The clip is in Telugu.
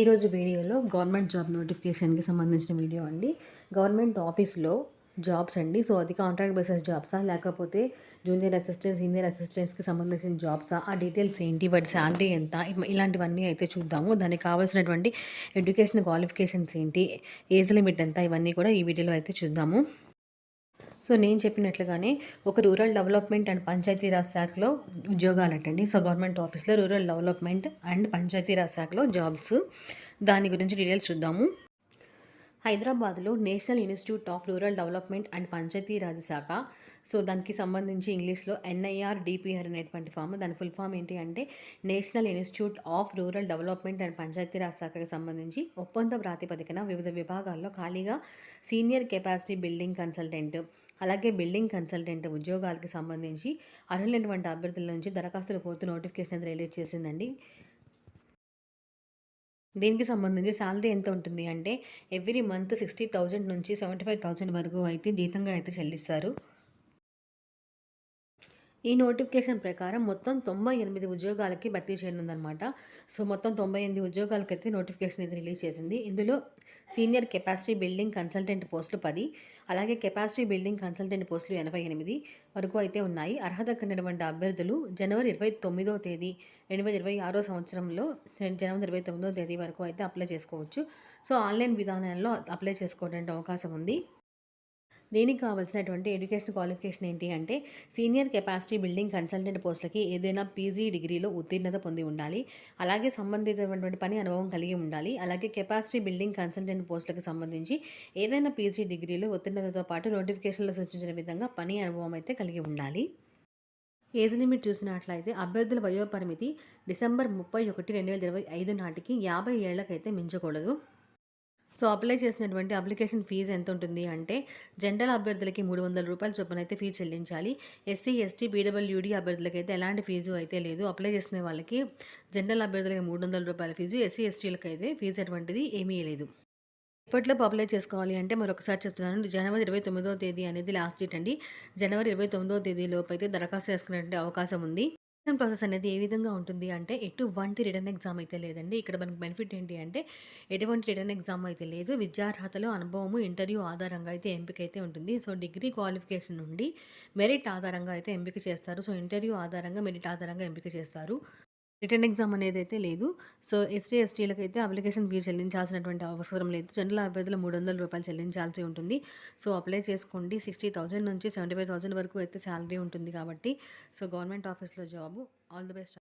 ఈరోజు వీడియోలో గవర్నమెంట్ జాబ్ నోటిఫికేషన్కి సంబంధించిన వీడియో అండి. గవర్నమెంట్ ఆఫీస్లో జాబ్స్ అండి. సో అది కాంట్రాక్ట్ బేసిస్ జాబ్సా? లేకపోతే జూనియర్ అసిస్టెంట్ సీనియర్ అసిస్టెంట్స్కి సంబంధించిన జాబ్సా? ఆ డీటెయిల్స్ ఏంటి? వాటి శాలరీ ఎంత? ఇలాంటివన్నీ అయితే చూద్దాము. దానికి కావాల్సినటువంటి ఎడ్యుకేషన్ క్వాలిఫికేషన్స్ ఏంటి? ఏజ్ లిమిట్ ఎంత? ఇవన్నీ కూడా ఈ వీడియోలో అయితే చూద్దాము. సో నేను చెప్పినట్లుగానే ఒక రూరల్ డెవలప్మెంట్ అండ్ పంచాయతీరాజ్ శాఖలో ఉద్యోగాలు అటండి సో గవర్నమెంట్ ఆఫీస్లో రూరల్ డెవలప్మెంట్ అండ్ పంచాయతీరాజ్ శాఖలో జాబ్స్. దాని గురించి డీటెయిల్స్ చూద్దాము. హైదరాబాద్లో national institute of rural development and Panchayati Raj శాఖ. సో దానికి సంబంధించి ఇంగ్లీష్లో ఎన్ఐఆర్ డిపిఆర్ అనేటువంటి ఫామ్. దాని ఫుల్ ఫామ్ ఏంటి అంటే national institute of rural development and Panchayati Raj శాఖకి సంబంధించి ఒప్పంద ప్రాతిపదికన వివిధ విభాగాల్లో ఖాళీగా సీనియర్ కెపాసిటీ బిల్డింగ్ కన్సల్టెంట్ అలాగే బిల్డింగ్ కన్సల్టెంట్ ఉద్యోగాలకు సంబంధించి అర్హులైనటువంటి అభ్యర్థుల నుంచి దరఖాస్తులు కోర్టు నోటిఫికేషన్ రిలీజ్ చేసిందండి. దీనికి సంబంధించి శాలరీ ఎంత ఉంటుంది? అంటే ఎవ్రీ మంత్ సిక్స్టీ థౌజండ్ నుంచి సెవెంటీ ఫైవ్ థౌజండ్ వరకు అయితే జీతంగా అయితే చెల్లిస్తారు. ఈ నోటిఫికేషన్ ప్రకారం మొత్తం తొంభై ఎనిమిది ఉద్యోగాలకి భర్తీ చేయనుందనమాట సో మొత్తం తొంభై ఎనిమిది ఉద్యోగాలకైతే నోటిఫికేషన్ అయితే రిలీజ్ చేసింది. ఇందులో సీనియర్ కెపాసిటీ బిల్డింగ్ కన్సల్టెంట్ పోస్టులు పది అలాగే కెపాసిటీ బిల్డింగ్ కన్సల్టెంట్ పోస్టులు ఎనభై ఎనిమిది వరకు అయితే ఉన్నాయి. అర్హత కలిగినటువంటి అభ్యర్థులు జనవరి ఇరవై తొమ్మిదో తేదీ రెండు వేల ఇరవై ఆరో సంవత్సరంలో జనవరి ఇరవై తొమ్మిదో తేదీ వరకు అయితే అప్లై చేసుకోవచ్చు. సో ఆన్లైన్ విధానంలో అప్లై చేసుకోవడానికి అవకాశం ఉంది. దీనికి కావాల్సినటువంటి ఎడ్యుకేషన్ క్వాలిఫికేషన్ ఏంటి అంటే సీనియర్ కెపాసిటీ బిల్డింగ్ కన్సల్టెంట్ పోస్టులకి ఏదైనా పీజీ డిగ్రీలో ఉత్తీర్ణత పొంది ఉండాలి. అలాగే సంబంధితమైనటువంటి పని అనుభవం కలిగి ఉండాలి. అలాగే కెపాసిటీ బిల్డింగ్ కన్సల్టెంట్ పోస్టులకు సంబంధించి ఏదైనా పీజీ డిగ్రీలో ఉత్తీర్ణతతో పాటు నోటిఫికేషన్లో సూచించిన విధంగా పని అనుభవం అయితే కలిగి ఉండాలి. ఏజ్ లిమిట్ చూసినట్లయితే అభ్యర్థుల వయోపరిమితి డిసెంబర్ ముప్పై ఒకటి రెండు వేల ఇరవై ఐదు నాటికి యాభై ఏళ్ళకైతే మించకూడదు. సో అప్లై చేసినటువంటి అప్లికేషన్ ఫీజు ఎంత ఉంటుంది అంటే జనరల్ అభ్యర్థులకి మూడు వందల రూపాయల చొప్పున అయితే ఫీజు చెల్లించాలి. ఎస్సీ ఎస్టీ పీడబ్ల్యూడీ అభ్యర్థులకి అయితే ఎలాంటి ఫీజు అయితే లేదు. అప్లై చేసిన వాళ్ళకి జనరల్ అభ్యర్థులకి మూడు వందల రూపాయల ఫీజు ఎస్సీ ఎస్టీలకి అయితే ఫీజు అటువంటిది ఏమీ లేదు. ఎప్పట్లో అప్లై చేసుకోవాలి అంటే మరొకసారి చెప్తున్నాను. జనవరి ఇరవై తొమ్మిదో తేదీ అనేది లాస్ట్ డేట్ అండి. జనవరి ఇరవై తొమ్మిదో తేదీ లోపు అయితే దరఖాస్తు చేసుకునే అవకాశం ఉంది. రిటర్న్ ప్రాసెస్ అనేది ఏ విధంగా ఉంటుంది అంటే ఎటువంటి రిటర్న్ ఎగ్జామ్ అయితే లేదండి. ఇక్కడ మనకు బెనిఫిట్ ఏంటి అంటే ఎటువంటి రిటర్న్ ఎగ్జామ్ అయితే లేదు. విద్యార్హతలో అనుభవము ఇంటర్వ్యూ ఆధారంగా అయితే ఎంపిక అయితే ఉంటుంది. సో డిగ్రీ క్వాలిఫికేషన్ నుండి మెరిట్ ఆధారంగా అయితే ఎంపిక చేస్తారు. సో ఇంటర్వ్యూ ఆధారంగా మెరిట్ ఆధారంగా ఎంపిక చేస్తారు. రిటర్న్ ఎగ్జామ్ అనేది అయితే లేదు. సో ఎస్టీ ఎస్టీలకు అయితే అప్లికేషన్ ఫీజు చెల్లించాల్సినటువంటి అవసరం లేదు. జనరల్ అభ్యర్థులు మూడు వందల రూపాయలు చెల్లించాల్సి ఉంటుంది. సో అప్లై చేసుకోండి. సిక్స్టీ థౌసండ్ నుంచి సెవెంటీ ఫైవ్ థౌసండ్ వరకు అయితే శాలరీ ఉంటుంది కాబట్టి. సో గవర్నమెంట్ ఆఫీస్లో జాబ్. All the best.